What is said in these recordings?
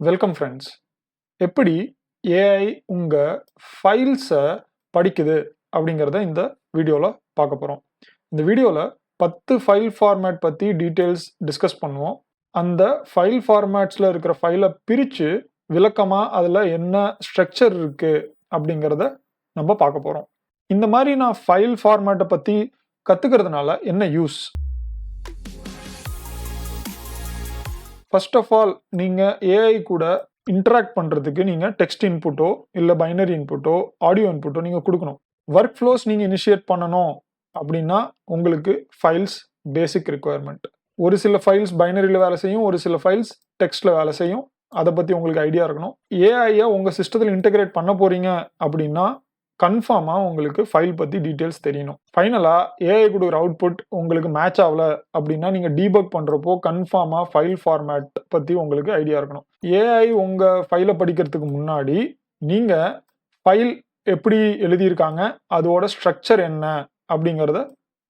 Welcome friends எப்படி AI உங்கள் ஃபைல்ஸை படிக்குது அப்படிங்கிறத இந்த வீடியோவில் பார்க்க போகிறோம் இந்த வீடியோவில் பத்து ஃபைல் ஃபார்மேட் பற்றி டீட்டெயில்ஸ் டிஸ்கஸ் பண்ணுவோம். அந்த ஃபைல் ஃபார்மேட்ஸில் இருக்கிற ஃபைலை பிரித்து விளக்கமாக அதில் என்ன ஸ்ட்ரக்சர் இருக்குது அப்படிங்கிறத நம்ம பார்க்க போகிறோம் இந்த மாதிரி நான் ஃபைல் ஃபார்மேட்டை பற்றி கற்றுக்கிறதுனால என்ன யூஸ் ஃபர்ஸ்ட் ஆஃப் ஆல் நீங்கள் ஏஐ கூட இன்ட்ராக்ட் பண்ணுறதுக்கு நீங்கள் டெக்ஸ்ட் இன்புட்டோ இல்லை பைனரி இன்புட்டோ ஆடியோ இன்புட்டோ நீங்கள் கொடுக்கணும். ஒர்க் ஃப்ளோஸ் நீங்கள் இனிஷியேட் பண்ணணும் அப்படின்னா உங்களுக்கு ஃபைல்ஸ் பேசிக் ரெக்குவயர்மெண்ட் ஒரு சில ஃபைல்ஸ் பைனரியில் வேலை செய்யும் ஒரு சில ஃபைல்ஸ் டெக்ஸ்ட்டில் வேலை செய்யும். அதை பற்றி உங்களுக்கு ஐடியா இருக்கணும். ஏஐயை உங்கள் சிஸ்டத்தில் இன்டகிரேட் பண்ண போகிறீங்க அப்படின்னா கன்ஃபார்மாக உங்களுக்கு ஃபைல் பற்றி டீட்டெயில்ஸ் தெரியணும். ஃபைனலாக ஏஐ கொடுக்குற அவுட்புட் உங்களுக்கு மேட்ச் ஆகல அப்படின்னா நீங்கள் டீபக் பண்ணுறப்போ கன்ஃபார்மாக ஃபைல் ஃபார்மேட் பற்றி உங்களுக்கு ஐடியா இருக்கணும். ஏஐ உங்கள் ஃபைலை படிக்கிறதுக்கு முன்னாடி நீங்கள் ஃபைல் எப்படி எழுதியிருக்காங்க அதோட ஸ்ட்ரக்சர் என்ன அப்படிங்கிறத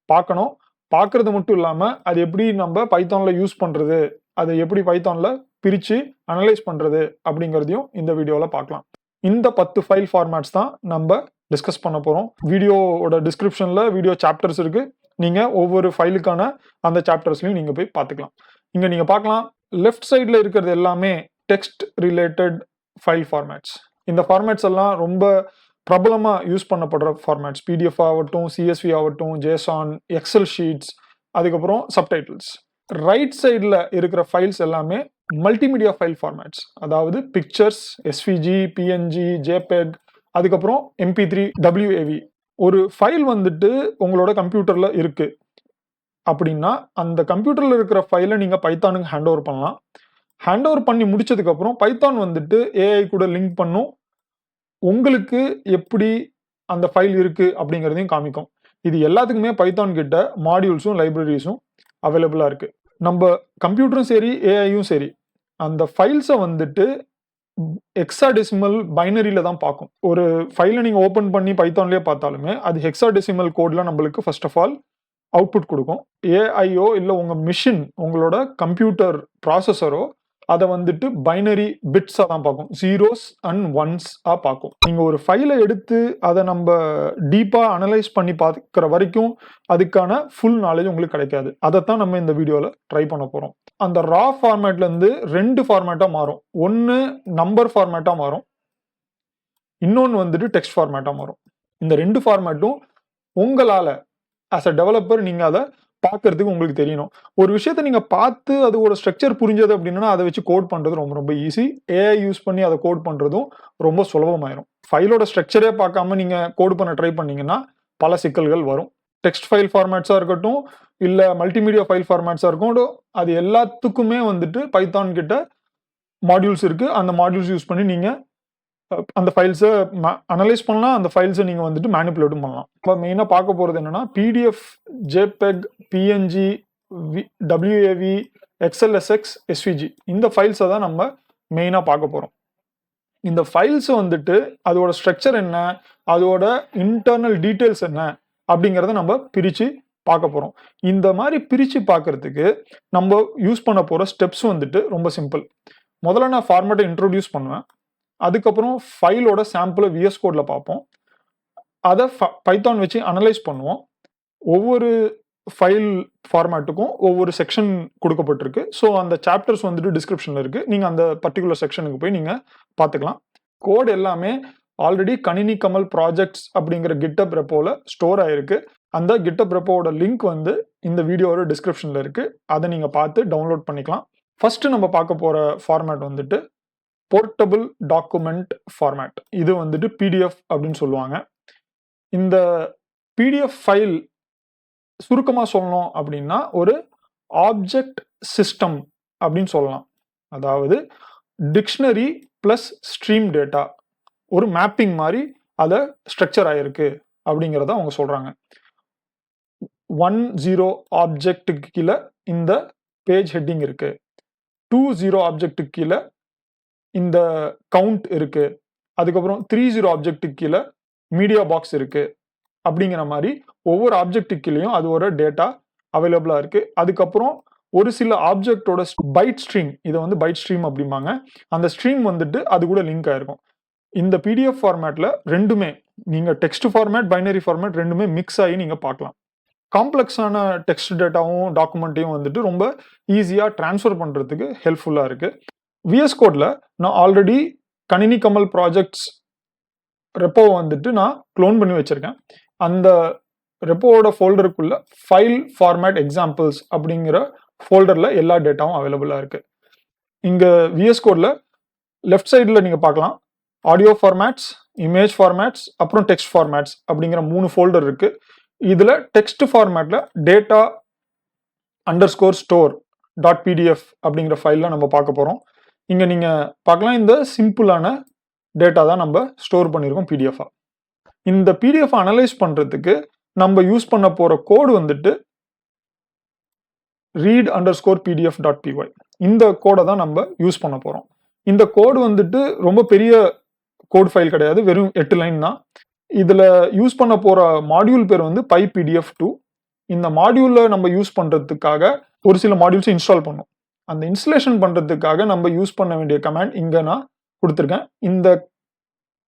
பார்க்கணும். பார்க்குறது மட்டும் இல்லாமல் அது எப்படி நம்ம பைத்தானில் யூஸ் பண்ணுறது அதை எப்படி பைத்தானில் பிரித்து அனலைஸ் பண்ணுறது அப்படிங்கிறதையும் இந்த வீடியோவில் பார்க்கலாம். இந்த பத்து ஃபைல் ஃபார்மேட்ஸ் தான் நம்ம டிஸ்கஸ் பண்ண போகிறோம் வீடியோவோட டிஸ்கிரிப்ஷனில் வீடியோ சாப்டர்ஸ் இருக்குது நீங்கள் ஒவ்வொரு ஃபைலுக்கான அந்த சாப்டர்ஸ்லையும் நீங்கள் போய் பார்த்துக்கலாம். இங்கே நீங்கள் பார்க்கலாம். லெஃப்ட் சைடில் இருக்கிறது எல்லாமே டெக்ஸ்ட் ரிலேட்டட் ஃபைல் ஃபார்மேட்ஸ் இந்த ஃபார்மேட்ஸ் எல்லாம் ரொம்ப பிரபலமாக யூஸ் பண்ணப்படுற ஃபார்மேட்ஸ் பிடிஎஃப் ஆகட்டும் சிஎஸ்வி ஆகட்டும் ஜேசான் எக்ஸல் ஷீட்ஸ் அதுக்கப்புறம் சப்டைட்டில்ஸ் ரைட் சைடில் இருக்கிற ஃபைல்ஸ் எல்லாமே மல்டிமீடியா ஃபைல் ஃபார்மேட்ஸ் அதாவது பிக்சர்ஸ் எஸ்விஜி பிஎன்ஜி ஜேபெக் அதுக்கப்புறம் எம்பி த்ரீ டபிள்யூஏவி ஒரு ஃபைல் வந்துட்டு உங்களோட கம்ப்யூட்டரில் இருக்குது அப்படின்னா அந்த கம்ப்யூட்டரில் இருக்கிற ஃபைலை நீங்கள் பைத்தானுக்கு ஹேண்ட் ஓவர் பண்ணலாம். ஹேண்ட் ஓவர் பண்ணி முடிச்சதுக்கப்புறம் பைத்தான் வந்துட்டு ஏஐ கூட லிங்க் பண்ணும். உங்களுக்கு எப்படி அந்த ஃபைல் இருக்குது அப்படிங்கிறதையும் காமிக்கும். இது எல்லாத்துக்குமே பைத்தான் கிட்ட மாடியூல்ஸும் லைப்ரரிஸும் அவைலபிளாக இருக்குது நம்ம கம்ப்யூட்டரும் சரி ஏஐயும் சரி. அந்த ஃபைல்ஸை வந்துட்டு எக்ஸாடெசிமல் பைனரியில தான் பார்க்கும். ஒரு ஃபைலை நீங்கள் ஓப்பன் பண்ணி பைத்தான்லேயே பார்த்தாலுமே அது ஹெக்ஸாடெசிமல் கோடில் நம்மளுக்கு ஃபர்ஸ்ட் ஆஃப் ஆல் அவுட்புட் கொடுக்கும். ஏஐயோ இல்லை உங்கள் மிஷின் உங்களோட கம்ப்யூட்டர் ப்ராசஸரோ அதை வந்துட்டு பைனரி பிட்ஸாக தான் பார்க்கும். ஜீரோஸ் அண்ட் ஒன்ஸாக பார்க்கும். நீங்கள் ஒரு ஃபைலை எடுத்து அதை நம்ம டீப்பாக அனலைஸ் பண்ணி பார்க்குற வரைக்கும் அதுக்கான ஃபுல் நாலேஜ் உங்களுக்கு கிடைக்காது. அதைத்தான் நம்ம இந்த வீடியோவில் ட்ரை பண்ண போகிறோம் அந்த ரா ஃபார்மேட்லேருந்து ரெண்டு ஃபார்மேட்டாக மாறும். ஒன்று நம்பர் ஃபார்மேட்டாக மாறும். இன்னொன்று வந்துட்டு டெக்ஸ்ட் ஃபார்மேட்டாக மாறும். இந்த ரெண்டு ஃபார்மேட்டும் உங்களால் ஆஸ் அ டெவலப்பர் நீங்கள் அதை பார்க்கறதுக்கு உங்களுக்கு தெரியணும். ஒரு விஷயத்த நீங்கள் பார்த்து அதோட ஸ்ட்ரக்சர் புரிஞ்சது அப்படின்னா அதை வச்சு கோட் பண்ணுறது ரொம்ப ரொம்ப ஈஸி ஏஐ யூஸ் பண்ணி அதை கோட் பண்ணுறதும் ரொம்ப சுலபமாயிரும். ஃபைலோட ஸ்ட்ரக்சரே பார்க்காம நீங்கள் கோட் பண்ண ட்ரை பண்ணீங்கன்னா பல சிக்கல்கள் வரும். டெக்ஸ்ட் ஃபைல் ஃபார்மேட்ஸாக இருக்கட்டும் இல்லை மல்டிமீடியா ஃபைல் ஃபார்மேட்ஸாக இருக்கட்டும் அது எல்லாத்துக்குமே வந்துட்டு பைத்தான் கிட்ட மாடியூல்ஸ் இருக்குது அந்த மாடியூல்ஸ் யூஸ் பண்ணி நீங்கள் அந்த ஃபைல்ஸை அனலைஸ் பண்ணலாம். அந்த ஃபைல்ஸை நீங்கள் வந்துட்டு மேனிப்புலேட்டும் பண்ணலாம். இப்போ மெயினாக பார்க்க போகிறது என்னென்னா PDF JPEG PNG V WAV XLSX SVG இந்த ஃபைல்ஸை தான் நம்ம மெயினாக பார்க்க போகிறோம் இந்த ஃபைல்ஸ் வந்துட்டு அதோட ஸ்ட்ரக்சர் என்ன அதோட இன்டர்னல் டீட்டெயில்ஸ் என்ன அப்படிங்கிறத நம்ம பிரித்து பார்க்க போகிறோம் இந்த மாதிரி பிரித்து பார்க்குறதுக்கு நம்ம யூஸ் பண்ண போகிற ஸ்டெப்ஸ் வந்துட்டு ரொம்ப சிம்பிள் முதல்ல நான் ஃபார்மேட்டை இன்ட்ரோடியூஸ் பண்ணுவேன். அதுக்கப்புறம் ஃபைலோட சாம்பிளை விஎஸ் கோடில் பார்ப்போம். அதை பைத்தான் வச்சு அனலைஸ் பண்ணுவோம். ஒவ்வொரு ஃபைல் ஃபார்மேட்டுக்கும் ஒவ்வொரு செக்ஷன் கொடுக்கப்பட்டிருக்கு. ஸோ அந்த சாப்டர்ஸ் வந்துட்டு டிஸ்கிரிப்ஷனில் இருக்குது நீங்கள் அந்த பர்டிகுலர் செக்ஷனுக்கு போய் நீங்கள் பார்த்துக்கலாம். கோட் எல்லாமே ஆல்ரெடி கணினி கமல் ப்ராஜெக்ட்ஸ் அப்படிங்கிற கிட்டப் ரெப்போவில் ஸ்டோர் ஆகிருக்கு அந்த கிட்டப் ரெப்போவோட லிங்க் வந்து இந்த வீடியோவோட டிஸ்கிரிப்ஷனில் இருக்குது அதை நீங்கள் பார்த்து டவுன்லோட் பண்ணிக்கலாம். ஃபஸ்ட்டு நம்ம பார்க்க போகிற ஃபார்மேட் வந்துட்டு போர்ட்டபிள் டாக்குமெண்ட் ஃபார்மேட் இது வந்துட்டு பிடிஎஃப் அப்படின்னு சொல்லுவாங்க. இந்த பிடிஎஃப் ஃபைல் சுருக்கமாக சொல்லணும் அப்படின்னா ஒரு ஆப்ஜெக்ட் சிஸ்டம் அப்படின்னு சொல்லலாம். அதாவது டிக்ஷனரி ப்ளஸ் ஸ்ட்ரீம் டேட்டா ஒரு மேப்பிங் மாதிரி அதை ஸ்ட்ரக்சர் ஆகிருக்கு அப்படிங்கிறத அவங்க சொல்கிறாங்க ஒன் ஜீரோ ஆப்ஜெக்ட்டுக்கு கீழே இந்த பேஜ் ஹெட்டிங் இருக்குது டூ ஜீரோ ஆப்ஜெக்ட்டுக்கு கீழே இந்த கவுண்ட் இருக்கு. அதுக்கப்புறம் த்ரீ ஜீரோ ஆப்ஜெக்ட்டுக்கு கீழே மீடியா பாக்ஸ் இருக்கு. அப்படிங்கிற மாதிரி ஒவ்வொரு ஆப்ஜெக்ட்டுக்கு கீழேயும் அது ஒரு டேட்டா அவைலபிளாக இருக்கு. அதுக்கப்புறம் ஒரு சில ஆப்ஜெக்டோட பைட் ஸ்ட்ரீம் இதை வந்து பைட் ஸ்ட்ரீம் அப்படிம்பாங்க. அந்த ஸ்ட்ரீம் வந்துட்டு அது கூட லிங்க் ஆயிருக்கும். இந்த பிடிஎஃப் ஃபார்மேட்ல ரெண்டுமே நீங்க டெக்ஸ்ட் ஃபார்மேட் பைனரி ஃபார்மேட் ரெண்டுமே மிக்ஸ் ஆகி நீங்க பார்க்கலாம். காம்ப்ளெக்ஸான டெக்ஸ்ட் டேட்டாவும் டாக்குமெண்ட்டையும் வந்துட்டு ரொம்ப ஈஸியாக ட்ரான்ஸ்ஃபர் பண்ணுறதுக்கு ஹெல்ப்ஃபுல்லாக இருக்குது விஎஸ் கோடில் நான் ஆல்ரெடி கணினி கமல் ப்ராஜெக்ட்ஸ் ரெப்போ வந்துட்டு நான் க்ளோன் பண்ணி வச்சிருக்கேன். அந்த ரெப்போவோட ஃபோல்டருக்குள்ள ஃபைல் ஃபார்மேட் எக்ஸாம்பிள்ஸ் அப்படிங்கிற ஃபோல்டரில் எல்லா டேட்டாவும் அவைலபிளாக இருக்கு. இங்கே விஎஸ் கோடில் லெஃப்ட் சைடில் நீங்கள் பார்க்கலாம். ஆடியோ ஃபார்மேட்ஸ் இமேஜ் ஃபார்மேட்ஸ் அப்புறம் டெக்ஸ்ட் ஃபார்மேட்ஸ் அப்படிங்கிற மூணு ஃபோல்டர் இருக்கு. இதில் டெக்ஸ்ட் ஃபார்மேட்டில் data underscore store dot PDF அப்படிங்கிற ஃபைலில் நம்ம பார்க்க போகிறோம் இங்கே நீங்கள் பார்க்கலாம் இந்த சிம்பிளான டேட்டா தான் நம்ம ஸ்டோர் பண்ணியிருக்கோம் பிடிஎஃபாக இந்த பிடிஎஃப் அனலைஸ் பண்ணுறதுக்கு நம்ம யூஸ் பண்ண போகிற கோடு வந்துட்டு read underscore PDF dot PY இந்த கோடை தான் நம்ம யூஸ் பண்ண போகிறோம் இந்த கோடு வந்துட்டு ரொம்ப பெரிய கோட் ஃபைல் கிடையாது வெறும் எட்டு லைன் தான். இதில் யூஸ் பண்ண போகிற மாடியூல் பேர் வந்து பை பிடிஎஃப் டூ இந்த மாடியூலில் நம்ம யூஸ் பண்ணுறதுக்காக ஒரு சில மாடியூல்ஸை இன்ஸ்டால் பண்ணோம். அந்த இன்ஸ்டலேஷன் பண்ணுறதுக்காக நம்ம யூஸ் பண்ண வேண்டிய கமாண்ட் இங்கே நான் கொடுத்துருக்கேன். இந்த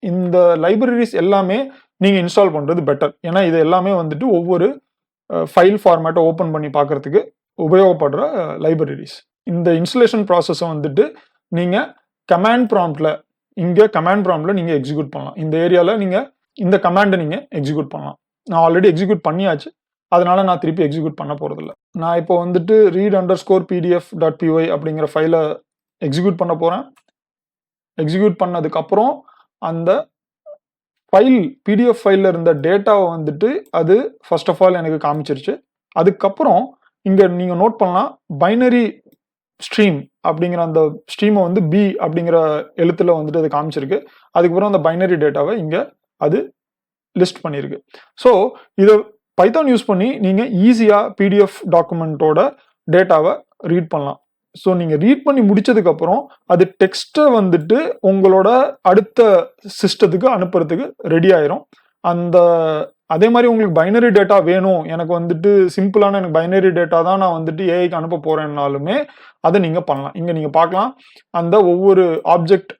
இந்த லைப்ரரிஸ் எல்லாமே நீங்கள் இன்ஸ்டால் பண்ணுறது பெட்டர் ஏன்னா இது எல்லாமே வந்துட்டு ஒவ்வொரு ஃபைல் ஃபார்மேட்டை ஓப்பன் பண்ணி பார்க்குறதுக்கு உபயோகப்படுற லைப்ரரிஸ் இந்த இன்ஸ்டலேஷன் ப்ராசஸை வந்துட்டு நீங்கள் கமாண்ட் ப்ராம்ப்டில் இங்கே கமாண்ட் ப்ராம்ப்டில் நீங்கள் எக்ஸிக்யூட் பண்ணலாம். இந்த ஏரியாவில் நீங்கள் இந்த கமாண்டை நீங்கள் எக்ஸிக்யூட் பண்ணலாம். நான் ஆல்ரெடி எக்ஸிக்யூட் பண்ணியாச்சு. அதனால நான் திருப்பி எக்ஸிக்யூட் பண்ண போகிறதில்ல நான் இப்போ வந்துட்டு read underscore PDF dot PY அப்படிங்கிற ஃபைலை எக்ஸிக்யூட் பண்ண போகிறேன் எக்ஸிக்யூட் பண்ணதுக்கப்புறம் அந்த ஃபைல் பிடிஎஃப் ஃபைலில் இருந்த டேட்டாவை வந்துட்டு அது ஃபர்ஸ்ட் ஆஃப் ஆல் எனக்கு காமிச்சிருச்சு. அதுக்கப்புறம் இங்கே நீங்கள் நோட் பண்ணலாம் பைனரி ஸ்ட்ரீம் அப்படிங்கிற அந்த ஸ்ட்ரீமை வந்து பி அப்படிங்கிற எழுத்துல வந்துட்டு அது காமிச்சிருக்கு. அதுக்கப்புறம் அந்த பைனரி டேட்டாவை இங்கே அது லிஸ்ட் பண்ணியிருக்கு ஸோ இதை பைத்தான் யூஸ் பண்ணி நீங்கள் ஈஸியாக பிடிஎஃப் டாக்குமெண்ட்டோட டேட்டாவை ரீட் பண்ணலாம். ஸோ நீங்கள் ரீட் பண்ணி முடிச்சதுக்கப்புறம் அது டெக்ஸ்ட்டை வந்துட்டு உங்களோட அடுத்த சிஸ்டத்துக்கு அனுப்புறதுக்கு ரெடி ஆயிரும். அந்த அதே மாதிரி உங்களுக்கு பைனரி டேட்டா வேணும். எனக்கு வந்துட்டு சிம்பிளான எனக்கு பைனரி டேட்டா தான் நான் வந்துட்டு ஏஐக்கு அனுப்ப போகிறேன்னாலுமே அதை நீங்கள் பண்ணலாம். இங்கே நீங்கள் பார்க்கலாம். அந்த ஒவ்வொரு ஆப்ஜெக்ட்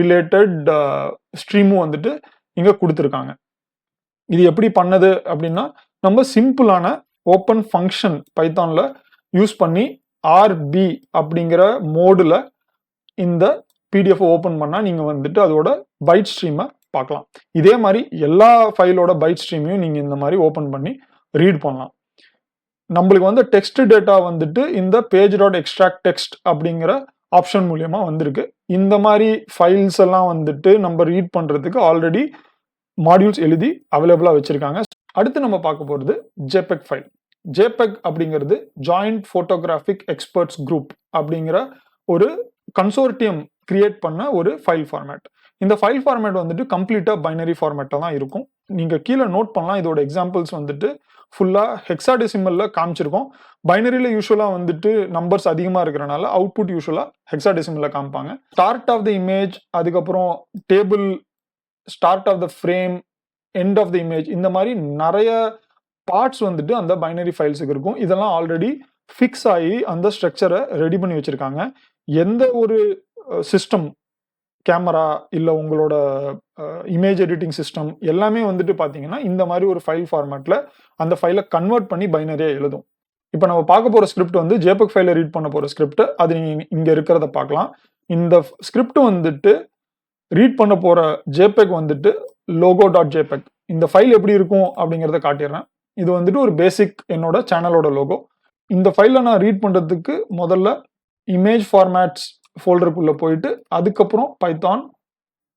ரிலேட்டட் ஸ்ட்ரீமும் வந்துட்டு இங்கே கொடுத்துருக்காங்க. இது எப்படி பண்ணது அப்படின்னா நம்ம சிம்பிளான ஓப்பன் ஃபங்க்ஷன் பைத்தானில் யூஸ் பண்ணி ஆர்பி அப்படிங்கிற மோடில் இந்த பிடிஎஃப் ஓப்பன் பண்ணால் நீங்கள் வந்துட்டு அதோட பைட் ஸ்ட்ரீமை பார்க்கலாம். இதே மாதிரி எல்லா ஃபைலோட பைட் ஸ்ட்ரீமையும் நீங்கள் இந்த மாதிரி ஓப்பன் பண்ணி ரீட் பண்ணலாம். நம்மளுக்கு வந்து டெக்ஸ்ட் டேட்டா வந்துட்டு இந்த பேஜ் டாட் எக்ஸ்ட்ராக்ட் டெக்ஸ்ட் அப்படிங்கிற ஆப்ஷன் மூலியமாக வந்திருக்கு. இந்த மாதிரி ஃபைல்ஸ் எல்லாம் வந்துட்டு நம்ம ரீட் பண்ணுறதுக்கு ஆல்ரெடி மாடியூல்ஸ் எழுதி அவைலபிளாக வச்சுருக்காங்க. அடுத்து நம்ம பார்க்க போகிறது ஜேபெக் ஃபைல் ஜேபெக் அப்படிங்கிறது ஜாயிண்ட் ஃபோட்டோகிராஃபிக் எக்ஸ்பர்ட்ஸ் குரூப் அப்படிங்கிற ஒரு கன்சோர்டியம் கிரியேட் பண்ண ஒரு ஃபைல் ஃபார்மேட் இந்த ஃபைல் ஃபார்மேட் வந்துட்டு கம்ப்ளீட்டாக பைனரி ஃபார்மேட்டாக தான் இருக்கும். நீங்கள் கீழே நோட் பண்ணலாம். இதோட எக்ஸாம்பிள்ஸ் வந்துட்டு ஃபுல்லாக ஹெக்ஸாடெசிமலில் காமிச்சிருக்கோம். பைனரியில் யூஸ்வலாக வந்துட்டு நம்பர்ஸ் அதிகமாக இருக்கிறனால அவுட்புட் யூஸ்வலாக ஹெக்ஸாடெசிமலில் காமிப்பாங்க. ஸ்டார்ட் ஆஃப் த இமேஜ் அதுக்கப்புறம் table start of the frame end of the image இந்த மாதிரி நிறைய பார்ட்ஸ் வந்துட்டு அந்த பைனரி ஃபைல்ஸுக்கு இருக்கும். இதெல்லாம் ஆல்ரெடி ஃபிக்ஸ் ஆகி அந்த ஸ்ட்ரக்சரை ரெடி பண்ணி வச்சுருக்காங்க. எந்த ஒரு சிஸ்டம் கேமரா இல்லை உங்களோட இமேஜ் எடிட்டிங் சிஸ்டம் எல்லாமே வந்துட்டு பார்த்தீங்கன்னா இந்த மாதிரி ஒரு ஃபைல் ஃபார்மேட்டில் அந்த ஃபைலை கன்வெர்ட் பண்ணி பைனரியாக எழுதும். இப்போ நம்ம பார்க்க போகிற ஸ்கிரிப்ட் வந்து ஜேபக் ஃபைலை ரீட் பண்ண போகிற ஸ்கிரிப்ட் அது நீங்கள் இங்கே இருக்கிறத பார்க்கலாம். இந்த ஸ்கிரிப்ட் வந்துட்டு ரீட் பண்ண போகிற ஜேபெக் வந்துட்டு லோகோ டாட் ஜேபெக் இந்த ஃபைல் எப்படி இருக்கும் அப்படிங்கிறத காட்டிடுறேன். இது வந்துட்டு ஒரு பேசிக் என்னோட சேனலோட லோகோ இந்த ஃபைலை நான் ரீட் பண்ணுறதுக்கு முதல்ல இமேஜ் ஃபார்மேட்ஸ் ஃபோல்டருக்குள்ளே போயிட்டு அதுக்கப்புறம் பைத்தான்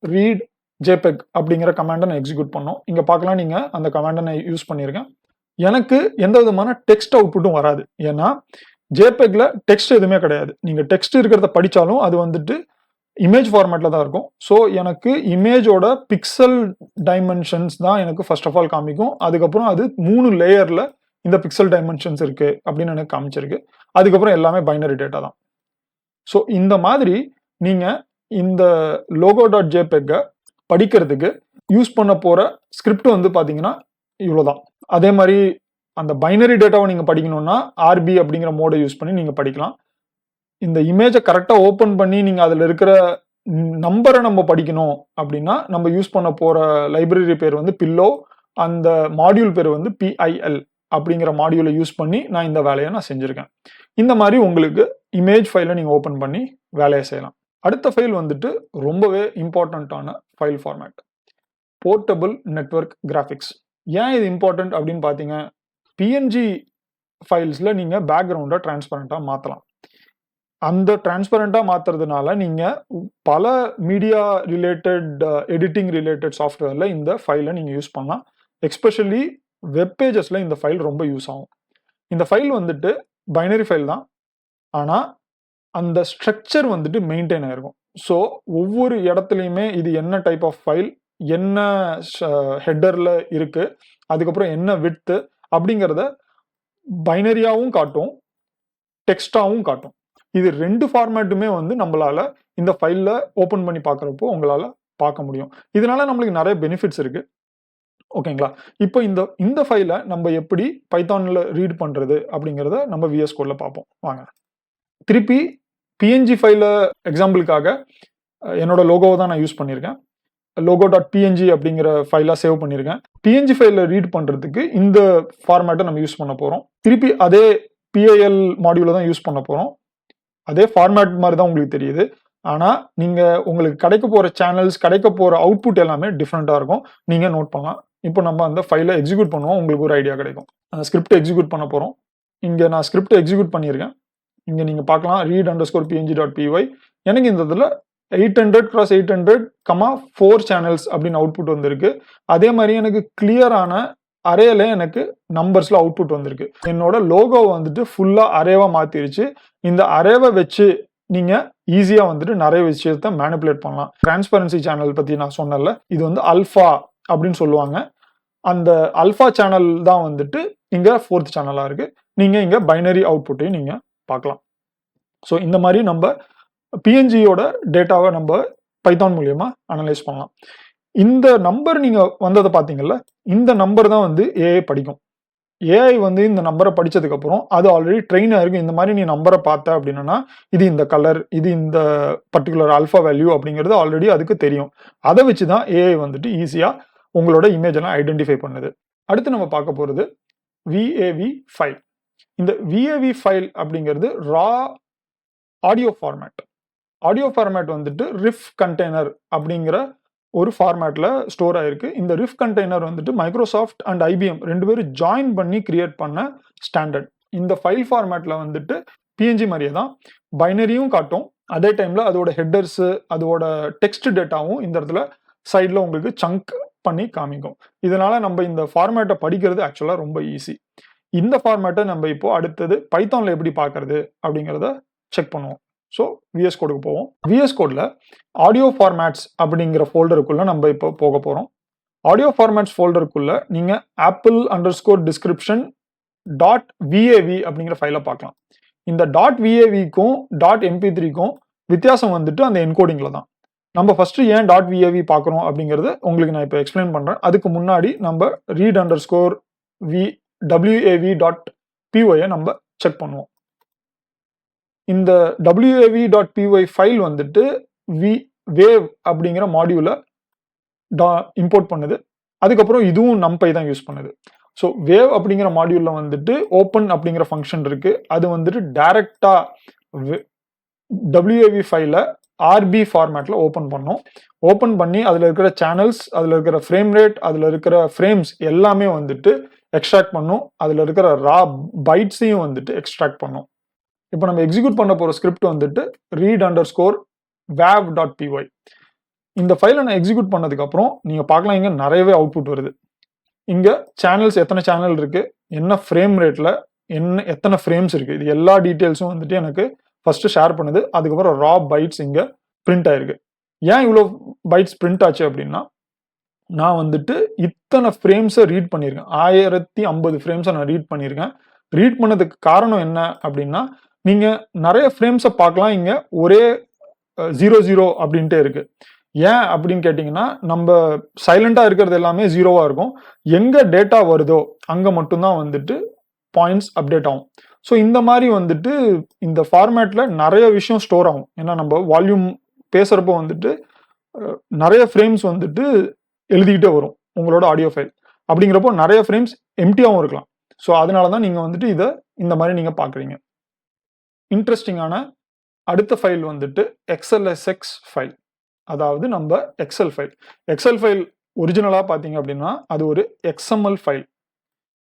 ரீட் ஜேபெக் அப்படிங்கிற கமாண்டை நான் எக்ஸிக்யூட் பண்ணோம். இங்கே பார்க்கலாம் நீங்கள் அந்த கமாண்டை நான் யூஸ் பண்ணியிருக்கேன். எனக்கு எந்த விதமான டெக்ஸ்ட் அவுட்புட்டும் வராது. ஏன்னா ஜேபெக்ல டெக்ஸ்ட் எதுவுமே கிடையாது. நீங்கள் டெக்ஸ்ட் இருக்கிறத படித்தாலும் அது வந்துட்டு இமேஜ் ஃபார்மேட்டில் தான் இருக்கும். ஸோ எனக்கு இமேஜோட பிக்சல் டைமென்ஷன்ஸ் தான் எனக்கு ஃபர்ஸ்ட் ஆஃப் ஆல் காமிக்கும். அதுக்கப்புறம் அது மூணு லேயரில் இந்த பிக்சல் டைமென்ஷன்ஸ் இருக்குது அப்படின்னு எனக்கு காமிச்சிருக்கு. அதுக்கப்புறம் எல்லாமே பைனரி டேட்டா தான். ஸோ இந்த மாதிரி நீங்கள் இந்த லோகோ டாட் ஜேபெக்கை படிக்கிறதுக்கு யூஸ் பண்ண போகிற ஸ்கிரிப்ட் வந்து பார்த்தீங்கன்னா இவ்வளோதான் அதே மாதிரி அந்த பைனரி டேட்டாவை நீங்கள் படிக்கணும்னா ஆர்பி அப்படிங்கிற மோடை யூஸ் பண்ணி நீங்கள் படிக்கலாம். இந்த இமேஜை கரெக்டாக ஓப்பன் பண்ணி நீங்கள் அதில் இருக்கிற நம்பரை நம்ம படிக்கணும் அப்படின்னா நம்ம யூஸ் பண்ண போகிற லைப்ரரி பேர் வந்து பில்லோ அந்த மாடியூல் பேர் வந்து பிஐஎல் அப்படிங்கிற மாடியூலை யூஸ் பண்ணி நான் இந்த வேலையை நான் செஞ்சுருக்கேன். இந்த மாதிரி உங்களுக்கு இமேஜ் ஃபைலை நீங்கள் ஓப்பன் பண்ணி வேலையை செய்யலாம். அடுத்த ஃபைல் வந்துட்டு ரொம்பவே இம்பார்ட்டண்ட்டான file format portable network graphics ஏன் இது இம்பார்ட்டண்ட் அப்படின்னு பார்த்தீங்க? பிஎன்ஜி ஃபைல்ஸில் நீங்கள் பேக்ரவுண்டை டிரான்ஸ்பரண்ட்டாக மாற்றலாம் அந்த டிரான்ஸ்பரண்ட்டாக மாற்றுறதுனால நீங்கள் பல மீடியா ரிலேட்டட் எடிட்டிங் ரிலேட்டட் சாஃப்ட்வேரில் இந்த ஃபைலை நீங்கள் யூஸ் பண்ணலாம். எக்ஸ்பெஷலி வெப் பேஜஸில் இந்த ஃபைல் ரொம்ப யூஸ் ஆகும். இந்த ஃபைல் வந்துட்டு பைனரி ஃபைல் தான். ஆனால் அந்த ஸ்ட்ரக்சர் வந்துட்டு மெயின்டைன் ஆகிருக்கும் ஸோ ஒவ்வொரு இடத்துலையுமே இது என்ன டைப் ஆஃப் ஃபைல் என்ன ஹெட்டரில் இருக்குது அதுக்கப்புறம் என்ன விட்டு அப்படிங்கிறத பைனரியாகவும் காட்டும் டெக்ஸ்டாகவும் காட்டும். இது ரெண்டு ஃபார்மேட்டுமே வந்து நம்மளால இந்த ஃபைலில் ஓப்பன் பண்ணி பார்க்குறப்போ உங்களால் பார்க்க முடியும். இதனால நம்மளுக்கு நிறைய பெனிஃபிட்ஸ் இருக்கு. ஓகேங்களா இப்போ இந்த இந்த ஃபைலை நம்ம எப்படி பைத்தானில் ரீட் பண்ணுறது அப்படிங்கிறத நம்ம விஎஸ் கோடில் பார்ப்போம். வாங்க. திருப்பி பிஎன்ஜி ஃபைல எக்ஸாம்பிளுக்காக என்னோட லோகோவை தான் நான் யூஸ் பண்ணியிருக்கேன். லோகோ டாட் பிஎன்ஜி அப்படிங்கிற ஃபைலாக சேவ் பண்ணியிருக்கேன். பிஎன்ஜி ஃபைலில் ரீட் பண்ணுறதுக்கு இந்த ஃபார்மேட்டை நம்ம யூஸ் பண்ண போகிறோம் திருப்பி அதே பிஏஎல் மாடியூலை தான் யூஸ் பண்ண போகிறோம் அதே ஃபார்மேட் மாதிரி தான் உங்களுக்கு தெரியுது. ஆனால் நீங்கள் உங்களுக்கு கிடைக்க போகிற சேனல்ஸ் கிடைக்க போகிற அவுட்புட் எல்லாமே டிஃப்ரெண்ட்டாக இருக்கும். நீங்கள் நோட் பண்ணலாம். இப்போ நம்ம அந்த ஃபைலை எக்ஸிக்யூட் பண்ணுவோம். உங்களுக்கு ஒரு ஐடியா கிடைக்கும். அந்த ஸ்கிரிப்ட் எக்ஸிக்யூட் பண்ண போகிறோம் இங்கே நான் ஸ்கிரிப்ட் எக்ஸிக்யூட் பண்ணியிருக்கேன். இங்கே நீங்கள் பார்க்கலாம். Read underscore PNG dot PY எனக்கு இந்த இதில் eight hundred cross eight hundred comma four channels அப்படின்னு அவுட்புட் வந்திருக்கு. அதே மாதிரி எனக்கு கிளியரான அரேல எனக்கு நம்பர்ஸ்ல அவுட்புட் வந்திருக்கு. என்னோட லோகோ வந்துட்டு ஃபுல்லா அரேவா மாத்திருச்சு. இந்த அரேவை வச்சு நீங்க ஈஸியா வந்துட்டு நிறைய விஷயத்த மேனிப்புலேட் பண்ணலாம். டிரான்ஸ்பரன்சி சேனல் பத்தி நான் சொன்னல இது வந்து அல்ஃபா அப்படின்னு சொல்லுவாங்க. அந்த அல்ஃபா சேனல் தான் வந்துட்டு இங்க ஃபோர்த் சேனலா இருக்கு. நீங்க இங்க பைனரி அவுட்புட்டையும் நீங்க பார்க்கலாம். ஸோ இந்த மாதிரி நம்ம பிஎன்ஜியோட டேட்டாவை நம்ம பைத்தான் மூலியமா அனலைஸ் பண்ணலாம். இந்த நம்பர் நீங்க வந்ததை பார்த்தீங்கல்ல இந்த நம்பர் தான் வந்து ஏஐ படிக்கும். ஏஐ வந்து இந்த நம்பரை படிச்சதுக்கு அப்புறம் அது ஆல்ரெடி ட்ரெயின் ஆயிருக்கு. இந்த மாதிரி நீ நம்பரை பார்த்த அப்படின்னா இது இந்த கலர் இது இந்த பர்டிகுலர் அல்ஃபா வேல்யூ அப்படிங்கிறது ஆல்ரெடி அதுக்கு தெரியும். அதை வச்சு தான் ஏஐ வந்துட்டு ஈஸியா உங்களோட இமேஜ் எல்லாம் ஐடென்டிஃபை பண்ணுது. அடுத்து நம்ம பார்க்க போறது விஏவி ஃபைல் இந்த விஏவி ஃபைல் அப்படிங்கிறது raw audio format audio format வந்துட்டு ரிஃப் கண்டெய்னர் அப்படிங்கிற ஒரு ஃபார்மேட்டில் ஸ்டோர் ஆயிருக்கு. இந்த ரிஃப் கண்டெய்னர் வந்துட்டு மைக்ரோசாஃப்ட் அண்ட் ஐபிஎம் ரெண்டு பேரும் ஜாயின் பண்ணி கிரியேட் பண்ண ஸ்டாண்டர்ட் இந்த ஃபைல் ஃபார்மேட்டில் வந்துட்டு பிஎன்ஜி மாதிரியே தான். பைனரியும் காட்டும். அதே டைமில் அதோட ஹெட்டர்ஸு அதோட டெக்ஸ்ட் டேட்டாவும் இந்த இடத்துல சைடில் உங்களுக்கு சங்க் பண்ணி காமிக்கும். இதனால நம்ம இந்த ஃபார்மேட்டை படிக்கிறது ஆக்சுவலாக ரொம்ப ஈஸி இந்த ஃபார்மேட்டை நம்ம இப்போ அடுத்தது பைத்தானில் எப்படி பார்க்கறது அப்படிங்கிறத செக் பண்ணுவோம். ஸோ விஎஸ் கோடுக்கு போவோம். விஎஸ் கோடில் ஆடியோ ஃபார்மேட்ஸ் அப்படிங்கிற ஃபோல்டருக்குள்ளே நம்ம இப்போ போக போகிறோம் ஆடியோ ஃபார்மேட்ஸ் ஃபோல்டருக்குள்ளே நீங்கள் apple under score description dot விஏவி அப்படிங்கிற ஃபைலை பார்க்கலாம். இந்த டாட் விஏவிக்கும் டாட் எம்பி த்ரீக்கும் வித்தியாசம் வந்துட்டு அந்த என்கோடிங்கில் தான். நம்ம ஃபஸ்ட்டு ஏன் டாட் விஏவி பார்க்குறோம் அப்படிங்கிறது உங்களுக்கு நான் இப்போ எக்ஸ்பிளைன் பண்ணுறேன் அதுக்கு முன்னாடி நம்ம read underscore V WAV dot பிஓயை நம்ம செக் பண்ணுவோம். இந்த டபிள்யூஏவி டாட் பிஒய் ஃபைல் வந்துட்டு வி வேவ் அப்படிங்கிற மாடியூலை டா இம்போர்ட் பண்ணுது. அதுக்கப்புறம் இதுவும் நம்பை தான் யூஸ் பண்ணுது. ஸோ வேவ் அப்படிங்கிற மாடியூலில் வந்துட்டு ஓப்பன் அப்படிங்கிற ஃபங்க்ஷன் இருக்கு. அது வந்துட்டு டைரக்டாக டபிள்யூஏவி ஃபைலை ஆர்பி ஃபார்மேட்ல ஓப்பன் பண்ணோம். ஓப்பன் பண்ணி அதில் இருக்கிற சேனல்ஸ் அதில் இருக்கிற ஃப்ரேம் ரேட் அதில் இருக்கிற ஃப்ரேம்ஸ் எல்லாமே வந்துட்டு எக்ஸ்ட்ராக்ட் பண்ணும். அதில் இருக்கிற ரா பைட்ஸையும் வந்துட்டு எக்ஸ்ட்ராக்ட் பண்ணும். இப்போ நம்ம எக்ஸிக்யூட் பண்ண போகிற ஸ்கிரிப்ட் வந்துட்டு read underscore wave dot PY இந்த ஃபைலை நான் எக்ஸிக்யூட் பண்ணதுக்கப்புறம் நீங்கள் பார்க்கலாம் இங்கே நிறையவே அவுட்புட் வருது. இங்கே சேனல்ஸ் எத்தனை சேனல் இருக்குது என்ன ஃப்ரேம் ரேட்டில் என்ன எத்தனை ஃப்ரேம்ஸ் இருக்குது இது எல்லா டீட்டெயில்ஸும் வந்துட்டு எனக்கு ஃபஸ்ட்டு ஷேர் பண்ணுது. அதுக்கப்புறம் ரா பைட்ஸ் இங்கே பிரிண்ட் ஆயிருக்கு. ஏன் இவ்வளோ பைட்ஸ் பிரிண்ட் ஆச்சு அப்படின்னா நான் வந்துட்டு இத்தனை ஃப்ரேம்ஸை ரீட் பண்ணியிருக்கேன். ஆயிரத்தி ஐம்பது ஃப்ரேம்ஸை நான் ரீட் பண்ணியிருக்கேன். ரீட் பண்ணதுக்கு காரணம் என்ன அப்படின்னா நீங்க நிறைய ஃப்ரேம்ஸை பார்க்கலாம். இங்க ஒரே ஜீரோ ஜீரோ அப்படின்ட்டு இருக்கு. ஏன் அப்படின்னு கேட்டிங்கன்னா நம்ம சைலண்டாக இருக்கிறது எல்லாமே ஜீரோவாக இருக்கும். எங்கே டேட்டா வருதோ அங்கே மட்டும்தான் வந்துட்டு பாயிண்ட்ஸ் அப்டேட் ஆகும். ஸோ இந்த மாதிரி வந்துட்டு இந்த ஃபார்மேட்டில் நிறைய விஷயம் ஸ்டோர் ஆகும். ஏன்னா நம்ம வால்யூம் பேசுகிறப்போ வந்துட்டு நிறைய ஃப்ரேம்ஸ் வந்துட்டு எழுதிக்கிட்டே வரும் உங்களோட ஆடியோ ஃபைல் அப்படிங்கிறப்போ நிறைய ஃப்ரேம்ஸ் எம்டியாகவும் இருக்கலாம். ஸோ அதனால தான் நீங்கள் வந்துட்டு இதை இந்த மாதிரி நீங்கள் பார்க்குறீங்க. இன்ட்ரெஸ்டிங்கான அடுத்த ஃபைல் வந்துட்டு எக்ஸ்எல்எஸ்எக்ஸ் ஃபைல் அதாவது நம்ம எக்ஸல் ஃபைல் எக்ஸல் ஃபைல் ஒரிஜினலாக பார்த்தீங்க அப்படின்னா அது ஒரு எக்ஸ்எம்எல் ஃபைல்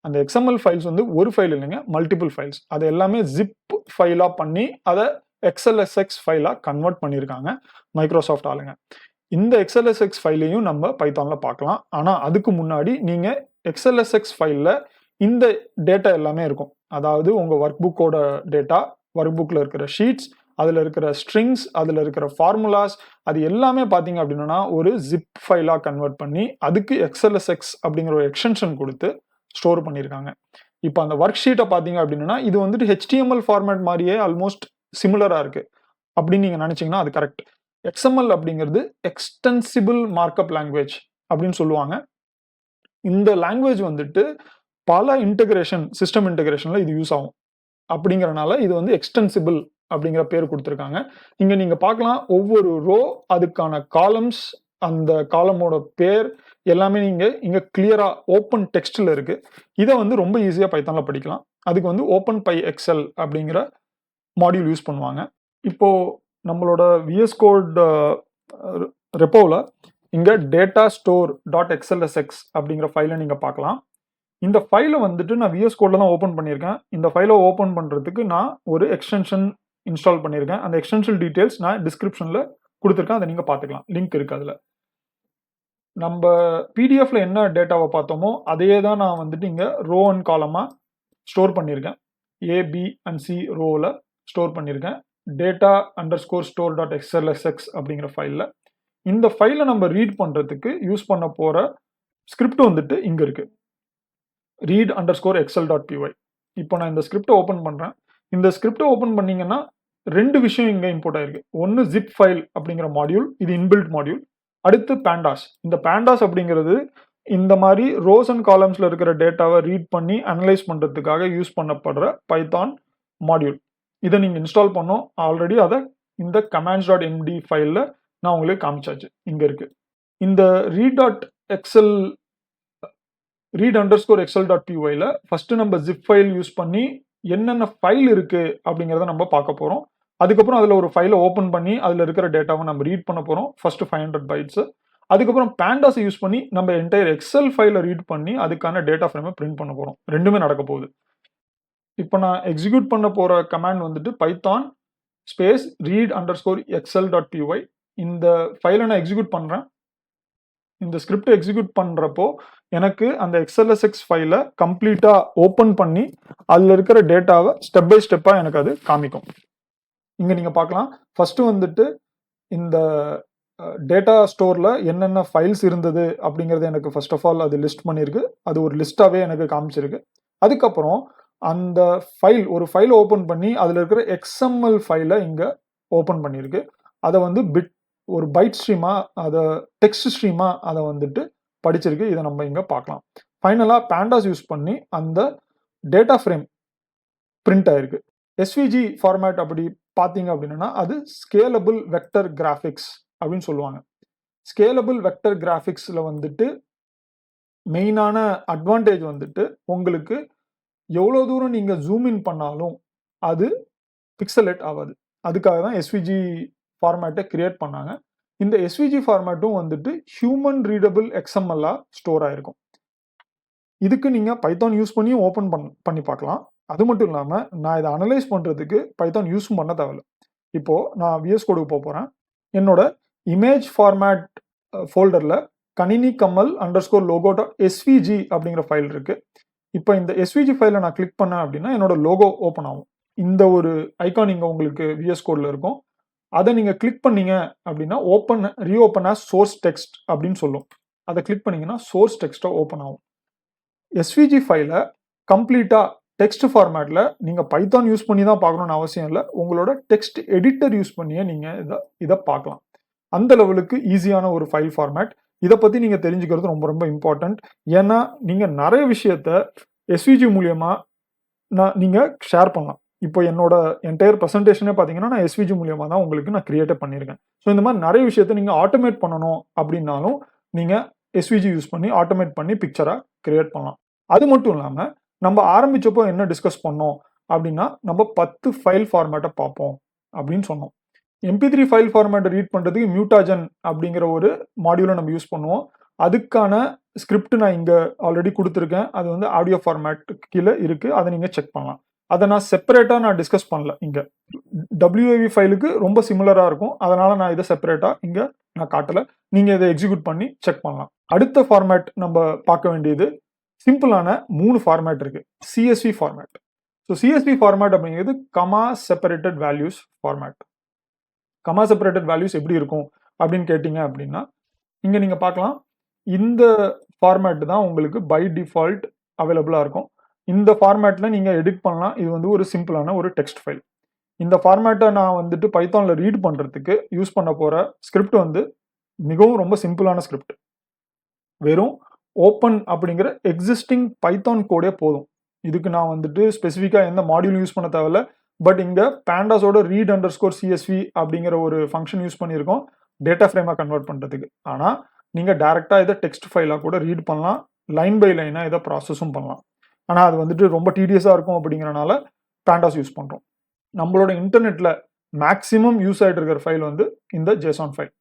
அந்த எக்ஸ்எம்எல் ஃபைல்ஸ் வந்து ஒரு ஃபைல் இல்லைங்க மல்டிபிள் ஃபைல்ஸ் அது எல்லாமே ஜிப் ஃபைலாக பண்ணி அதை எக்ஸ்எல்எஸ்எக்ஸ் ஃபைலாக கன்வெர்ட் பண்ணியிருக்காங்க மைக்ரோசாஃப்ட் ஆளுங்க. இந்த எக்ஸ்எல்எஸ்எக்ஸ் ஃபைலையும் நம்ம பைத்தானில் பார்க்கலாம். ஆனால் அதுக்கு முன்னாடி நீங்கள் எக்ஸ்எல்எஸ்எக்ஸ் ஃபைலில் இந்த டேட்டா எல்லாமே இருக்கும். அதாவது உங்கள் ஒர்க் புக்கோட டேட்டா ஒர்க் புக்கில் இருக்கிற ஷீட்ஸ் அதில் இருக்கிற ஸ்ட்ரிங்ஸ் அதில் இருக்கிற ஃபார்முலாஸ் அது எல்லாமே பார்த்தீங்க அப்படின்னா ஒரு ஜிப் ஃபைலாக கன்வெர்ட் பண்ணி அதுக்கு எக்ஸ்எல்எஸ்எக்ஸ் அப்படிங்கிற ஒரு எக்ஸ்டென்ஷன் கொடுத்து ஸ்டோர் பண்ணியிருக்காங்க. இப்போ அந்த ஒர்க் ஷீட்டை பார்த்தீங்க அப்படின்னா இது வந்துட்டு ஹெச்டிஎம்எல் ஃபார்மேட் மாதிரியே ஆல்மோஸ்ட் சிமிலராக இருக்குது அப்படின்னு நீங்கள் நினச்சிங்கன்னா அது கரெக்ட் எக்ஸ்எம்எல் அப்படிங்கிறது எக்ஸ்டென்சிபிள் மார்க்கப் லாங்குவேஜ் அப்படின்னு சொல்லுவாங்க. இந்த லாங்குவேஜ் வந்துட்டு பல இன்டகிரேஷன் சிஸ்டம் இன்டகிரேஷனில் இது யூஸ் ஆகும். அப்படிங்கிறனால இது வந்து எக்ஸ்டென்சிபிள் அப்படிங்கிற பேர் கொடுத்துருக்காங்க. இங்கே நீங்கள் பார்க்கலாம் ஒவ்வொரு ரோ அதுக்கான காலம்ஸ் அந்த காலமோட பேர் எல்லாமே நீங்கள் இங்கே கிளியராக ஓப்பன் டெக்ஸ்டில் இருக்குது இதை வந்து ரொம்ப ஈஸியாக பைத்தானில் படிக்கலாம். அதுக்கு வந்து ஓப்பன் பை எக்ஸல் அப்படிங்கிற மாடியூல் யூஸ் பண்ணுவாங்க. இப்போது நம்மளோட விஎஸ் கோட் ரெப்போவில் இங்கே டேட்டா ஸ்டோர் டாட் எக்ஸ்எல்எஸ்எக்ஸ் அப்படிங்கிற ஃபைலை நீங்கள் பார்க்கலாம். இந்த ஃபைலை வந்துட்டு நான் விஎஸ் கோடில் தான் ஓப்பன் பண்ணியிருக்கேன். இந்த ஃபைலை ஓப்பன் பண்ணுறதுக்கு நான் ஒரு எக்ஸ்டென்ஷன் இன்ஸ்டால் பண்ணியிருக்கேன். அந்த எக்ஸ்டென்ஷன் டீட்டெயில்ஸ் நான் டிஸ்கிரிப்ஷனில் கொடுத்துருக்கேன். அதை நீங்கள் பார்த்துக்கலாம். லிங்க் இருக்குது அதில். நம்ம பிடிஎஃப்ல என்ன டேட்டாவை பார்த்தோமோ அதையே தான் நான் வந்துட்டு இங்கே ரோ அண்ட் காலமாக ஸ்டோர் பண்ணியிருக்கேன். ஏ பி அண்ட் சி ரோவில் ஸ்டோர் பண்ணியிருக்கேன். Data underscore store dot XLSX அப்படிங்கிற ஃபைலில் இந்த ஃபைலை நம்ம ரீட் பண்ணுறதுக்கு யூஸ் பண்ண போகிற ஸ்கிரிப்ட் வந்துட்டு இங்கே இருக்குது read underscore Excel dot PY இப்போ நான் இந்த ஸ்கிரிப்டை ஓப்பன் பண்ணுறேன் இந்த ஸ்கிரிப்டை ஓப்பன் பண்ணீங்கன்னா ரெண்டு விஷயம் இங்கே இம்போர்ட் ஆயிருக்கு. ஒன்று ஜிப் ஃபைல் அப்படிங்கிற மாடியூல் இது இன்பில்ட் மாடியூல் அடுத்து பேண்டாஸ் இந்த பேண்டாஸ் அப்படிங்கிறது இந்த மாதிரி ரோஸ் அண்ட் காலம்ஸில் இருக்கிற டேட்டாவை ரீட் பண்ணி அனலைஸ் பண்ணுறதுக்காக யூஸ் பண்ணப்படுற பைத்தான் மாடியூல் இதை நீங்கள் இன்ஸ்டால் பண்ணோம். ஆல்ரெடி அதை இந்த கமாண்ட்ஸ் டாட் எம்டி ஃபைலில் நான் உங்களுக்கு காமிச்சாச்சு. இங்கே இருக்குது இந்த read dot Excel read underscore Excel dot பிஒயில் first நம்ம ஜிப் ஃபைல் யூஸ் பண்ணி என்னென்ன ஃபைல் இருக்குது அப்படிங்கிறத நம்ம பார்க்க போகிறோம் அதுக்கப்புறம் அதில் ஒரு ஃபைலை ஓப்பன் பண்ணி அதில் இருக்கிற டேட்டாவை நம்ம ரீட் பண்ண போகிறோம் ஃபஸ்ட்டு ஃபைவ் ஹண்ட்ரட் பைட்ஸு அதுக்கப்புறம் பேண்டாஸை யூஸ் பண்ணி நம்ம என்டையர் எக்ஸல் ஃபைலை ரீட் பண்ணி அதுக்கான டேட்டா ஃப்ரேமை பிரிண்ட் பண்ண போகிறோம் ரெண்டுமே நடக்க போகுது. இப்போ நான் எக்ஸிக்யூட் பண்ண போகிற கமாண்ட் வந்துட்டு Python space read under score excel dot PY இந்த ஃபைலை நான் எக்ஸிக்யூட் பண்ணுறேன் இந்த ஸ்கிரிப்ட் எக்ஸிக்யூட் பண்ணுறப்போ எனக்கு அந்த எக்ஸ்எல்எஸ்எக்ஸ் ஃபைலை கம்ப்ளீட்டாக ஓப்பன் பண்ணி அதில் இருக்கிற டேட்டாவை ஸ்டெப் பை ஸ்டெப்பாக எனக்கு அது காமிக்கும். இங்கே நீங்கள் பார்க்கலாம். ஃபஸ்ட்டு வந்துட்டு இந்த டேட்டா ஸ்டோரில் என்னென்ன ஃபைல்ஸ் இருந்தது அப்படிங்கிறது எனக்கு ஃபர்ஸ்ட் ஆஃப் ஆல் அது லிஸ்ட் பண்ணியிருக்கு. அது ஒரு லிஸ்ட்டாகவே எனக்கு காமிச்சிருக்கு. அதுக்கப்புறம் அந்த ஃபைல் ஒரு ஃபைல் ஓப்பன் பண்ணி அதில் இருக்கிற எக்ஸ்எம்எல் ஃபைலை இங்கே ஓப்பன் பண்ணியிருக்கு. அதை வந்து பிட் ஒரு பைட் ஸ்ட்ரீமாக அதை டெக்ஸ்ட் ஸ்ட்ரீமாக அதை வந்துட்டு படிச்சிருக்கு. இதை நம்ம இங்கே பார்க்கலாம். ஃபைனலாக பேண்டாஸ் யூஸ் பண்ணி அந்த டேட்டா ஃப்ரேம் பிரிண்ட் ஆயிருக்கு. எஸ்விஜி ஃபார்மேட் அப்படி பார்த்தீங்க அப்படின்னா அது ஸ்கேலபிள் வெக்டர் கிராஃபிக்ஸ் அப்படின்னு சொல்லுவாங்க. ஸ்கேலபிள் வெக்டர் கிராஃபிக்ஸில் வந்துட்டு மெயினான அட்வான்டேஜ் வந்துட்டு உங்களுக்கு எவ்வளோ தூரம் நீங்கள் ஜூம் இன் பண்ணாலும் அது பிக்சலேட் ஆகாது. அதுக்காக தான் எஸ்விஜி ஃபார்மேட்டை கிரியேட் பண்ணாங்க. இந்த எஸ்விஜி ஃபார்மேட்டும் வந்துட்டு ஹியூமன் ரீடபிள் எக்ஸ்எம்எல்லா ஸ்டோர் ஆயிருக்கும். இதுக்கு நீங்கள் பைத்தான் யூஸ் பண்ணியும் ஓப்பன் பண் பண்ணி பார்க்கலாம். அது மட்டும் இல்லாமல் நான் இதை அனலைஸ் பண்ணுறதுக்கு பைத்தான் யூஸும் பண்ண தேவையில்ல. இப்போது நான் விஎஸ் கோடுக்கு போக போகிறேன் என்னோட இமேஜ் ஃபார்மேட் ஃபோல்டரில் கணினி Kamal under score logo dot SVG அப்படிங்கிற ஃபைல் இருக்குது இப்போ இந்த எஸ்விஜி ஃபைலை நான் கிளிக் பண்ணேன் அப்படின்னா என்னோட லோகோ ஓப்பன் ஆகும். இந்த ஒரு ஐக்கான் இங்கே உங்களுக்கு விஎஸ் கோடில் இருக்கும். அதை நீங்கள் கிளிக் பண்ணீங்க அப்படின்னா open reopen as source text அப்படின்னு சொல்லும். அதை கிளிக் பண்ணிங்கன்னா சோர்ஸ் டெக்ஸ்ட்டை ஓப்பன் ஆகும். எஸ்விஜி ஃபைலை கம்ப்ளீட்டாக டெக்ஸ்ட் ஃபார்மேட்டில் நீங்கள் பைத்தான் யூஸ் பண்ணி தான் பார்க்கணும்னு அவசியம் இல்லை. உங்களோட டெக்ஸ்ட் எடிட்டர் யூஸ் பண்ணியே நீங்கள் இதை இதை பார்க்கலாம். அந்த லெவலுக்கு ஈஸியான ஒரு ஃபைல் ஃபார்மேட் இதை பற்றி நீங்கள் தெரிஞ்சுக்கிறது ரொம்ப ரொம்ப இம்பார்ட்டண்ட் ஏன்னா நீங்கள் நிறைய விஷயத்த எஸ்விஜி மூலியமாக நான் நீங்கள் ஷேர் பண்ணலாம். இப்போ என்னோட என்டையர் ப்ரெசன்டேஷனே பார்த்தீங்கன்னா நான் எஸ்விஜி மூலியமாக தான் உங்களுக்கு நான் கிரியேட்டே பண்ணியிருக்கேன் ஸோ இந்த மாதிரி நிறைய விஷயத்த நீங்கள் ஆட்டோமேட் பண்ணணும் அப்படின்னாலும் நீங்கள் எஸ்விஜி யூஸ் பண்ணி ஆட்டோமேட் பண்ணி பிக்சரை கிரியேட் பண்ணலாம். அது மட்டும் இல்லாமல் நம்ம ஆரம்பிச்சப்போ என்ன டிஸ்கஸ் பண்ணோம் அப்படின்னா நம்ம பத்து ஃபைல் ஃபார்மேட்டை பார்ப்போம் அப்படின்னு சொன்னோம். எம்பி த்ரீ ஃபைல் ஃபார்மேட்டை ரீட் பண்ணுறதுக்கு மியூட்டாஜன் அப்படிங்கிற ஒரு மாடியூலை நம்ம யூஸ் பண்ணுவோம். அதுக்கான ஸ்கிரிப்ட் நான் இங்கே ஆல்ரெடி கொடுத்துருக்கேன். அது வந்து ஆடியோ ஃபார்மேட் கீழே இருக்குது அதை நீங்கள் செக் பண்ணலாம். அதை நான் செப்பரேட்டாக நான் டிஸ்கஸ் பண்ணல. இங்கே டபிள்யூஏவி ஃபைலுக்கு ரொம்ப சிமிலராக இருக்கும். அதனால் நான் இதை செப்பரேட்டாக இங்கே நான் காட்டலை. நீங்கள் இதை எக்ஸிக்யூட் பண்ணி செக் பண்ணலாம். அடுத்த ஃபார்மேட் நம்ம பார்க்க வேண்டியது சிம்பிளான மூணு ஃபார்மேட் இருக்குது CSV format so CSV format அப்படிங்கிறது comma separated values format comma separated values எப்படி இருக்கும் அப்படின்னு கேட்டிங்க அப்படின்னா இங்கே நீங்கள் பார்க்கலாம். இந்த ஃபார்மேட் தான் உங்களுக்கு பை டிஃபால்ட் அவைலபிளாக இருக்கும். இந்த ஃபார்மேட்டில் நீங்கள் எடிட் பண்ணலாம். இது வந்து ஒரு சிம்பிளான ஒரு டெக்ஸ்ட் ஃபைல் இந்த ஃபார்மேட்டை நான் வந்துட்டு பைத்தானில் ரீட் பண்ணுறதுக்கு யூஸ் பண்ண போகிற ஸ்கிரிப்ட் வந்து மிகவும் ரொம்ப சிம்பிளான ஸ்கிரிப்ட் வெறும் ஓப்பன் அப்படிங்கிற எக்ஸிஸ்டிங் பைத்தான் கோடே போதும். இதுக்கு நான் வந்துட்டு ஸ்பெசிஃபிக்காக எந்த மாடியூல் யூஸ் பண்ண தேவையில்ல. பட் இங்கே பேண்டாஸோட ரீட் அண்டர் ஸ்கோர் சிஎஸ்வி அப்படிங்கிற ஒரு ஃபங்க்ஷன் யூஸ் பண்ணியிருக்கோம். டேட்டா ஃப்ரேமாக கன்வெர்ட் பண்ணுறதுக்கு ஆனால் நீங்கள் டேரெக்டாக இதை டெக்ஸ்ட் ஃபைலாக கூட ரீட் பண்ணலாம். லைன் பை லைனாக இதை ப்ராசஸும் பண்ணலாம். ஆனால் அது வந்துட்டு ரொம்ப டீடியஸாக இருக்கும் அப்படிங்கிறனால பேண்டாஸ் யூஸ் பண்ணுறோம் நம்மளோட இன்டர்நெட்டில் மேக்ஸிமம் யூஸ் ஆகிட்டு இருக்கிற ஃபைல் வந்து இந்த ஜேசான் ஃபைல்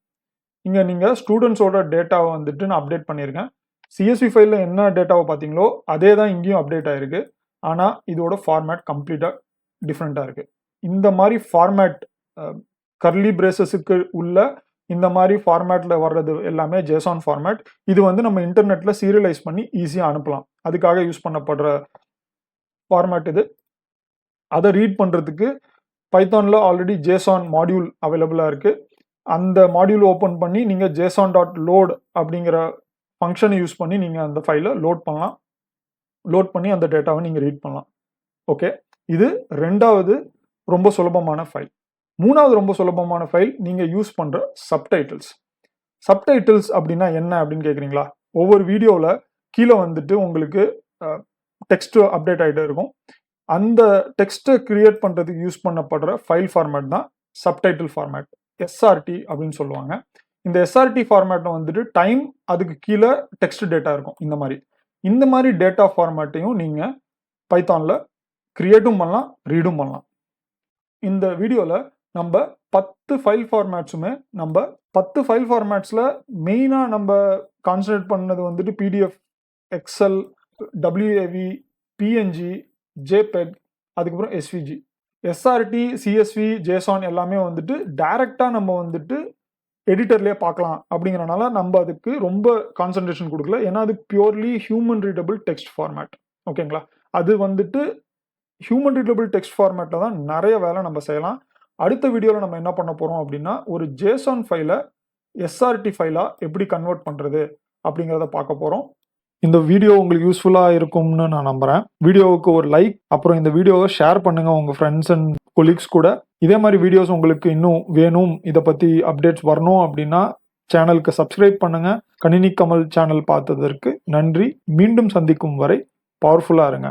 இங்கே நீங்கள் ஸ்டூடெண்ட்ஸோட டேட்டாவை வந்துட்டு நான் அப்டேட் பண்ணியிருக்கேன். சிஎஸ்வி ஃபைலில் என்ன டேட்டாவை பார்த்தீங்களோ அதே தான் இங்கேயும் அப்டேட் ஆயிருக்கு. ஆனால் இதோட ஃபார்மேட் கம்ப்ளீட்டாக டிஃப்ரெண்ட்டாக இருக்குது இந்த மாதிரி ஃபார்மேட் கர்லி பிரேசஸுக்கு உள்ள இந்த மாதிரி ஃபார்மேட்டில் வர்றது எல்லாமே ஜேசான் ஃபார்மேட் இது வந்து நம்ம இன்டர்நெட்டில் சீரியலைஸ் பண்ணி ஈஸியாக அனுப்பலாம். அதுக்காக யூஸ் பண்ணப்படுற ஃபார்மேட் இது. அதை ரீட் பண்ணுறதுக்கு பைத்தானில் ஆல்ரெடி ஜேசான் மாடியூல் அவைலபிளாக இருக்குது அந்த மாடியூல் ஓப்பன் பண்ணி நீங்கள் ஜேசான் டாட் லோட் அப்படிங்கிற ஃபங்க்ஷனை யூஸ் பண்ணி நீங்கள் அந்த ஃபைலை லோட் பண்ணலாம். லோட் பண்ணி அந்த டேட்டாவை நீங்கள் ரீட் பண்ணலாம். ஓகே இது ரெண்டாவது ரொம்ப சுலபமான ஃபைல் மூணாவது ரொம்ப சுலபமான ஃபைல் நீங்கள் யூஸ் பண்ணுற சப்டைட்டில்ஸ் சப்டைட்டில்ஸ் அப்படின்னா என்ன அப்படின்னு கேட்குறீங்களா ஒவ்வொரு வீடியோவில் கீழே வந்துட்டு உங்களுக்கு டெக்ஸ்ட்டு அப்டேட் ஆகிட்டே இருக்கும். அந்த டெக்ஸ்ட்டை கிரியேட் பண்ணுறதுக்கு யூஸ் பண்ணப்படுற ஃபைல் ஃபார்மேட் தான் சப்டைட்டில் ஃபார்மேட் எஸ்ஆர்டி அப்படின்னு சொல்லுவாங்க. இந்த எஸ்ஆர்டி ஃபார்மேட்டை வந்துட்டு டைம் அதுக்கு கீழே டெக்ஸ்ட் டேட்டா இருக்கும். இந்த மாதிரி. இந்த மாதிரி டேட்டா ஃபார்மேட்டையும் நீங்கள் பைத்தானில் கிரியேட்டும் பண்ணலாம் ரீடும் பண்ணலாம். இந்த வீடியோவில் நம்ம பத்து ஃபைல் ஃபார்மேட்ஸுமே நம்ம பத்து ஃபைல் ஃபார்மேட்ஸில் மெயினாக நம்ம கான்சன்ட்ரேட் பண்ணது வந்துட்டு PDF Excel WAV PNG JPEG அதுக்கப்புறம் எஸ்விஜி எஸ்ஆர்டி சிஎஸ்வி ஜேசான் எல்லாமே வந்துட்டு டைரெக்டாக நம்ம வந்துட்டு எடிட்டர்லேயே பார்க்கலாம் அப்படிங்கிறனால நம்ம அதுக்கு ரொம்ப கான்சன்ட்ரேஷன் கொடுக்கல. ஏன்னா அது purely human readable text format ஓகேங்களா அது வந்துட்டு ஹியூமன் ரீடபிள் டெக்ஸ்ட் ஃபார்மேட்டில் தான் நிறைய வேலை நம்ம செய்யலாம். அடுத்த வீடியோவில் நம்ம என்ன பண்ண போகிறோம் அப்படின்னா ஒரு ஜேசான் ஃபைலை எஸ்ஆர்டி ஃபைலாக எப்படி கன்வெர்ட் பண்ணுறது அப்படிங்கிறத பார்க்க போகிறோம் இந்த வீடியோ உங்களுக்கு யூஸ்ஃபுல்லாக இருக்கும்னு நான் நம்புகிறேன் வீடியோவுக்கு ஒரு லைக் அப்புறம் இந்த வீடியோவை ஷேர் பண்ணுங்கள் உங்கள் ஃப்ரெண்ட்ஸ் அண்ட் கொலீக்ஸ் கூட. இதே மாதிரி வீடியோஸ் உங்களுக்கு இன்னும் வேணும் இதை பற்றி அப்டேட்ஸ் வரணும் அப்படின்னா சேனலுக்கு சப்ஸ்கிரைப் பண்ணுங்கள் கணினி கமல் சேனல் பார்த்ததற்கு நன்றி. மீண்டும் சந்திக்கும் வரை பவர்ஃபுல்லாக இருங்க.